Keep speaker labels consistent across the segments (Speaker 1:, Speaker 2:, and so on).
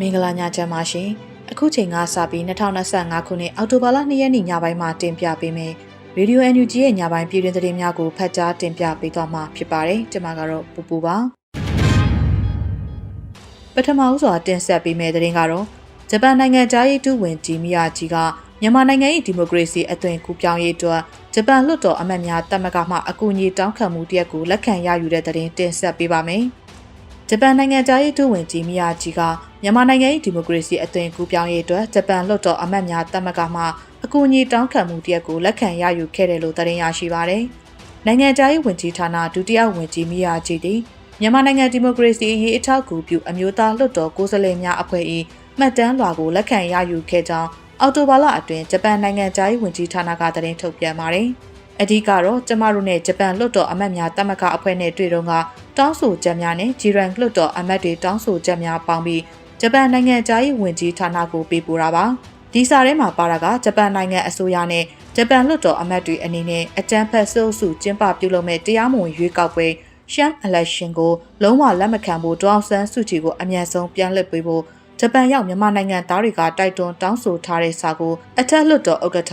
Speaker 1: မင်္ဂလာညချမ်းပါရှင်အခုချိန်ကစပြီး2025ခုနှစ်အောက်တိုဘာလ2ရက်နေ့ညပိုင်းမှာတင်ပြပေးမယ်ရေဒီယို NUG ရဲ့ညပိုင်းပြည်တွင်သတင်းများကိုဖတ်ကြားတင်ပြပေးသွားမှာဖြစ်ပါတယ်ကျွန်မကတော့ပူပူပါပထမဦးစွာတင်ဆက်ပေးမယ့်သတင်းကတော့ဂျပန်နိုင်ငံသားရေးတူဝင်ဂျီမီယာဂျီကမြန်မာနိုင်ငံ၏ဒီမိုကရေစီအသွင်ကူးပြောင်းရေးအတွက်ဂျပန်လွှတ်တော်အမတ်များတမကမှအကူအညီတောင်းခံမှုတရက်ကိုလက်ခံရယူတဲ့သတင်းတင်ဆက်ပေးပါမယ်။ ဂျပန်နိုင်ငံသားရေးဒုဝန်ကြီးမီယာဂျီကမြန်မာနိုင်ငံ၏ဒီမိုကရေစီအသွင်ကူးပြောင်းရေးအတွက်ဂျပန်လွှတ်တော်အမတ်များတမကမှအကူအညီတောင်းခံမှုတရက်ကိုလက်ခံရယူခဲ့တယ်လို့သတင်းရရှိပါရတယ်။နိုင်ငံသားရေးဝန်ကြီးဌာနဒုတိယဝန်ကြီးမီယာဂျီသည်မြန်မာနိုင်ငံဒီမိုကရေစီအရေးအထောက်အကူပြုအမျိုးသားလွှတ်တော်ကိုယ်စားလှယ်များအဖွဲ့၏မှတ်တမ်းလွှာကိုလက်ခံရယူခဲ့ကြောင်းအော်တိုဘာလအတွင်းဂျပန်နိုင်ငံသားရေးဝန်ကြီးဌာနကသတင်းထုတ်ပြန်ပါတယ်။ အဓိကတော့ကျမတို့နဲ့ဂျပန်လွှတ်တော်အမတ်များတမကအဖွဲ့နဲ့တွေ့တော့ကတောင်းဆိုချက်များနဲ့ဂျီရန်လွှတ်တော်အမတ်တွေတောင်းဆိုချက်များပေါင်းပြီးဂျပန်နိုင်ငံသားရေးဝန်ကြီးဌာနကိုပေးပို့တာပါ။ဒီစာထဲမှာပါတာကဂျပန်နိုင်ငံအစိုးရနဲ့ဂျပန်လွှတ်တော်အမတ်တွေအနေနဲ့အကြမ်းဖက်ဆုပ်စုကျင်းပပြုလုပ်မဲ့တရားမဝင်ရွေးကောက်ပွဲရှမ် election ကိုလုံးဝလက်မခံဖို့ဒေါအောင်ဆန်းစုကြည်ကိုအမြန်ဆုံးပြန်လှည့်ပေးဖို့ဂျပန်ရောက်မြန်မာနိုင်ငံသားတွေကတိုက်တွန်းတောင်းဆိုထားတဲ့စာကိုအထက်လွှတ်တော်ဥက္ကဋ္ဌ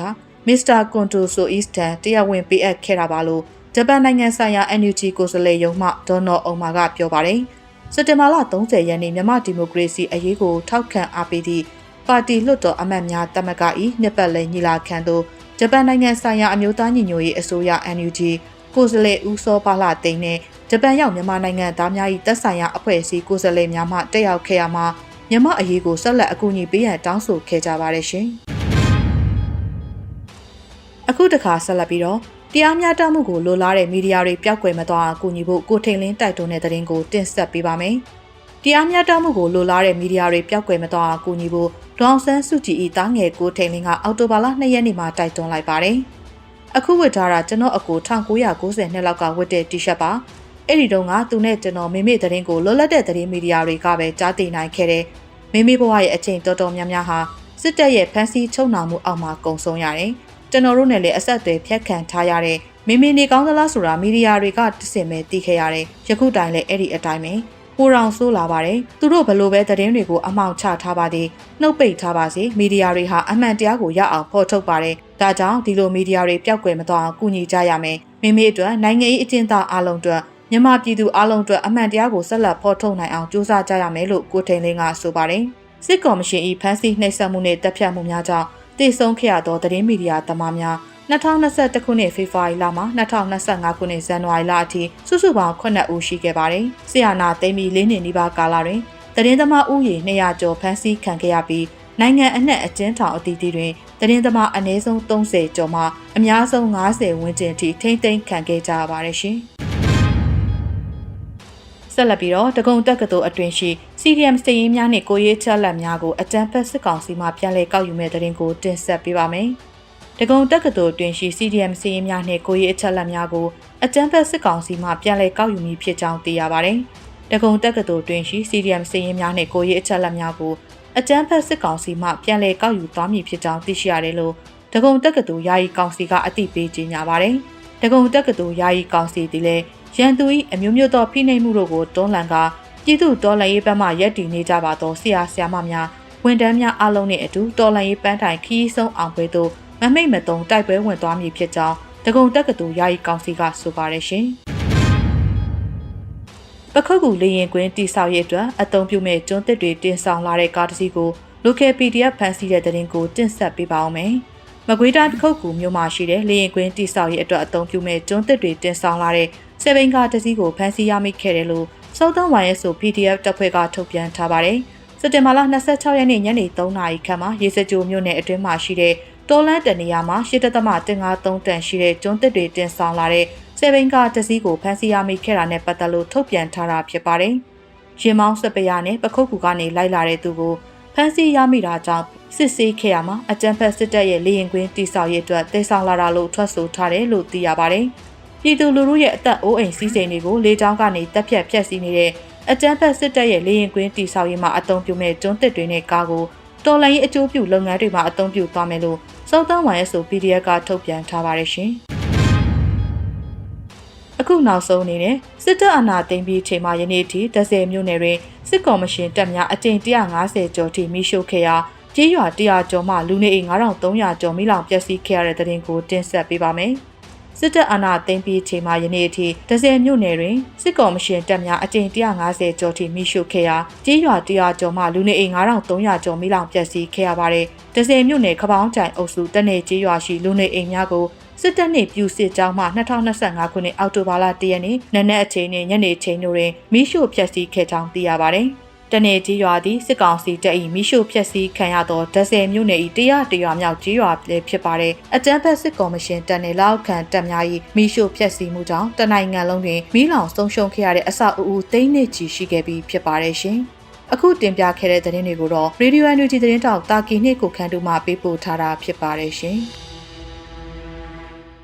Speaker 1: မစ္စတာကွန်တိုဆိုအီစတန်တရားဝင်ပေးအပ်ခဲ့တာပါလို့ဂျပန်နိုင်ငံဆိုင်ရာ NUG ကိုယ်စားလှယ်ရုံးမှဒေါ်နော်အောင်မာကပြောပါတယ်။စက်တင်ဘာလ30ရက်နေ့မြန်မာဒီမိုကရေစီအရေးကိုထောက်ခံအားပေးသည့်ပါတီလွှတ်တော်အမတ်များတမက၏နှစ်ပတ်လည်ညီလာခံသို့ဂျပန်နိုင်ငံဆိုင်ရာအမျိုးသားညီညွတ်ရေးအစိုးရ NUG ကိုယ်စားလှယ်ဦးစောပါလာသိန်းနဲ့ဂျပန်ရောက်မြန်မာနိုင်ငံသားများ၏တပ်ဆိုင်ရာအဖွဲ့အစည်းကိုယ်စားလှယ်များမှတက်ရောက်ခဲ့ရမှာမြမအရေးကိုဆက်လက်အကူအညီပေးရန်တောင်းဆိုခဲ့ကြပါတယ်ရှင်။ အခုတခါဆက်လက်ပြီးတော့တရားမျှတမှုကိုလိုလားတဲ့မီဒီယာတွေပျောက်ကွယ်မသွားအောင်ကူညီဖို့ကိုထိန်လင်းတိုက်တွန်းတဲ့သတင်းကိုတင်ဆက်ပေးပါမယ်။တရားမျှတမှုကိုလိုလားတဲ့မီဒီယာတွေပျောက်ကွယ်မသွားအောင်ကူညီဖို့ဒေါအောင်ဆန်းစုကြည်၏တားငယ်ကိုထိန်လင်းကအော်တိုဘာလ2ရက်နေ့မှာတိုက်တွန်းလိုက်ပါတယ်။အခုဝတ်ထားတာကျွန်တော်အကို1990နှစ်လောက်ကဝတ်တဲ့ T-shirt ပါ။အဲ့ဒီတုန်းကသူနဲ့ကျွန်တော်မိမိသတင်းကိုလွတ်လပ်တဲ့သတင်းမီဒီယာတွေကပဲကြားသိနိုင်ခဲ့တဲ့မိမိဘဝရဲ့အချိန်တော်တော်များများဟာစစ်တပ်ရဲ့ဖမ်းဆီးချုပ်နှောင်မှုအောက်မှာကုန်ဆုံးရတယ်။ ကျွန်တော်တို့နဲ့လည်းအဆက်အသွယ်ဖြတ်ခံထားရတဲ့မိမိနေကောင်းသလားဆိုတာမီဒီယာတွေကတစင်ပဲသိခဲ့ရတယ်။ယခုတိုင်လည်းအဲ့ဒီအတိုင်းပဲပိုတောင်ဆိုးလာပါတယ်။သူတို့ဘလို့ပဲသတင်းတွေကိုအမောင်ချထားပါသေးနှုတ်ပိတ်ထားပါစေမီဒီယာတွေဟာအမှန်တရားကိုရအောင်ဖော်ထုတ်ပါတယ်။ဒါကြောင့်ဒီလိုမီဒီယာတွေပျောက်ကွယ်မသွားအောင်ကူညီကြရမယ်။မိမိအတွက်နိုင်ငံရေးအကျဉ်းသားအလုံးအတွက်မြန်မာပြည်သူအလုံးအတွက်အမှန်တရားကိုဆက်လက်ဖော်ထုတ်နိုင်အောင်ကြိုးစားကြရမယ်လို့ကိုထိန်လင်းကဆိုပါတယ်။စစ်ကော်မရှင်၏ဖမ်းဆီးနှိပ်စက်မှုနဲ့တပ်ဖြတ်မှုများကြောင့် တည်ဆုံခဲ့ရသောသတင်းမီဒီယာသမားများ2021ခုနှစ်ဖေဖော်ဝါရီလမှ2025ခုနှစ်ဇန်နဝါရီလအထိစုစုပေါင်း9ဦးရှိခဲ့ပါတယ်။ဆီယနာသိမ်းပြီး၄နှစ်နီးပါးကာလတွင်သတင်းသမားဦးရေ200ကျော်ဖမ်းဆီးခံခဲ့ရပြီးနိုင်ငံအနှံ့အကျဉ်းထောင်အသီးသီးတွင်သတင်းသမားအနည်းဆုံး30ကျော်မှအများဆုံး90ဝန်းကျင်ထိထိမ့်သိမ်းခံခဲ့ကြရပါတယ်ရှင်။ ဆက်လက်ပြီးတော့တကုံတက္ကသိုလ်အတွင်ရှိ CDM စည်ရင်းများနဲ့ကိုရေးချက်လက်များကိုအကြံဖက်စစ်ကောင်စီမှပြန်လည်ကောက်ယူမဲ့တဲ့ရင်ကိုတင်ဆက်ပေးပါမယ်။တကုံတက္ကသိုလ်အတွင်ရှိ CDM စည်ရင်းများနဲ့ကိုရေးချက်လက်များကိုအကြံဖက်စစ်ကောင်စီမှပြန်လည်ကောက်ယူမည်ဖြစ်ကြောင်းသိရပါတယ်။တကုံတက္ကသိုလ်အတွင်ရှိ CDM စည်ရင်းများနဲ့ကိုရေးချက်လက်များကိုအကြံဖက်စစ်ကောင်စီမှပြန်လည်ကောက်ယူသွားမည်ဖြစ်ကြောင်းသိရှိရတယ်လို့တကုံတက္ကသိုလ်ယာယီကောင်စီကအသိပေးကြေညာပါတယ်။တကုံတက္ကသိုလ်ယာယီကောင်စီသည်လည်း ရန်သူ၏အမျိုးမျိုးသောဖိနှိပ်မှုတို့ကိုတွန်းလှန်ကာပြည်သူတော်လှန်ရေးဘက်မှရက်တည်နေကြပါသောဆရာဆရာမများဝန်ထမ်းများအားလုံးနှင့်အတူတော်လှန်ရေးပန်းတိုင်ခီးဆုံးအောင်ပွဲသို့မမိတ်မတုံတိုက်ပွဲဝင်သွားမည်ဖြစ်ကြောင်းတကုံတက္ကသိုလ်ယာယီကောင်စီကဆိုပါတယ်ရှင်။ပခုတ်ကူလေရင်ကွင်းတိဆောက်ရေးအတွက်အသုံးပြုမဲ့ကျွန်းသစ်တွေတင်ဆောင်လာတဲ့ကားတစ်စီးကို local PDF ဖန်ဆီးတဲ့တဲ့ရင်ကိုတင်ဆက်ပေးပါအောင်မယ်။မကွေးတိုင်းပခုတ်ကူမြို့မှာရှိတဲ့လေရင်ကွင်းတိဆောက်ရေးအတွက်အသုံးပြုမဲ့ကျွန်းသစ်တွေတင်ဆောင်လာတဲ့ စေဘိန်ကားတစ်စီးကိုဖမ်းဆီးရမိခဲ့တယ်လို့စောသုံးဝိုင်းရဲဆို PDF တပ်ဖွဲ့ကထုတ်ပြန်ထားပါတယ်။စက်တင်ဘာလ26ရက်နေ့ညနေ3နာရီခန့်မှာရေစကြိုမြို့နယ်အတွင်းမှာရှိတဲ့တော်လန်းတနေရာမှာရှစ်တသမ153တန်ရှိတဲ့ကျွန်းတစ်တွေတင်ဆောင်လာတဲ့စေဘိန်ကားတစ်စီးကိုဖမ်းဆီးရမိခဲ့တာနဲ့ပတ်သက်လို့ထုတ်ပြန်ထားတာဖြစ်ပါတယ်။ရင်မောင်းစပရနဲ့ပခုတ်ကူကနေလိုက်လာတဲ့သူကိုဖမ်းဆီးရမိတာကြောင့်စစ်ဆေးခဲ့ရမှာအကြံဖက်စစ်တပ်ရဲ့လေရင်ကွင်းတိဆောက်ရေးအတွက်တိဆောင်လာတာလို့ထွက်ဆိုထားတယ်လို့သိရပါတယ်။ ပြည်သူလူထုရဲ့အသက်အိုးအိမ်စီးစိမ်တွေကိုလေကြောင်းကနေတက်ဖြတ်ဖျက်ဆီးနေတဲ့အကြမ်းဖက်စစ်တပ်ရဲ့လေရင်ကွင်းတိဆောက်ရေးမှာအုံပြုမဲ့တွန်းတစ်တွေနဲ့ကားကိုတော်လိုင်းရေးအကျိုးပြုလုပ်ငန်းတွေမှာအုံပြုသွားမယ်လို့စောက်တန်းဝိုင်ရဲ့ဆို PDF ကထုတ်ပြန်ထားပါတယ်ရှင်။အခုအခုနောက်ဆုံးအနေနဲ့စစ်တပ်အာဏာသိမ်းပြီးချိန်မှာယနေ့ထိ10မြို့နယ်တွင်စစ်ကော်မရှင်တပ်များအကြိမ်150ကျော်ထိမိရှုခဲ့ရာကြေးရွာ100ကျော်မှလူနေအိမ်9300ကျော်မိလောင်ပျက်စီးခဲ့ရတဲ့တဲ့တင်ကိုတင်ဆက်ပေးပါမယ်။ စစ်တပ်အာဏာသိမ်းပြီးချိန်မှာယနေ့အထိ10မြို့နယ်တွင်စစ်ကော်မရှင်တပ်များအကြိမ်150ကျော်ထိမိရှုခဲ့ရာကြေးရွာ100ကျော်မှလူနေအိမ်9300ကျော်မိလောင်ပျက်စီးခဲ့ရပါတယ်။10မြို့နယ်ခပောင်းကြိုင်အုပ်စုတနေကြေးရွာရှိလူနေအိမ်များကိုစစ်တပ်နှင့်ပြူစစ်ကြောင်းမှ2025ခုနှစ်အောက်တိုဘာလ1ရက်နေ့နနက်အချိန်နှင့်ညနေအချိန်တို့တွင်မိရှို့ဖျက်ဆီးခဲ့ကြောင်းသိရပါသည်။ တနေကြီးရွာသည်စစ်ကောင်စီတပ်၏မိရှို့ဖျက်ဆီးခံရသောဒဇယ်မြို့နယ်၏တရားတရွာမြောက်ကြီးရွာလည်းဖြစ်ပါတယ်။အကြမ်းဖက်စစ်ကော်မရှင်တပ်နှင့်လောက်ခံတပ်များ၏မိရှို့ဖျက်ဆီးမှုကြောင့်တနိုင်ငံလုံးတွင်မိလောင်ဆုံးရှုံးခဲ့ရတဲ့အဆောက်အဦသိန်းနဲ့ချီရှိခဲ့ပြီးဖြစ်ပါတယ်ရှင်။အခုတင်ပြခဲ့တဲ့သတင်းတွေကိုတော့ Radio NUG သတင်းတောက်တာကီနှင့်ကိုခန်းတူမှပေးပို့ထားတာဖြစ်ပါတယ်ရှင်။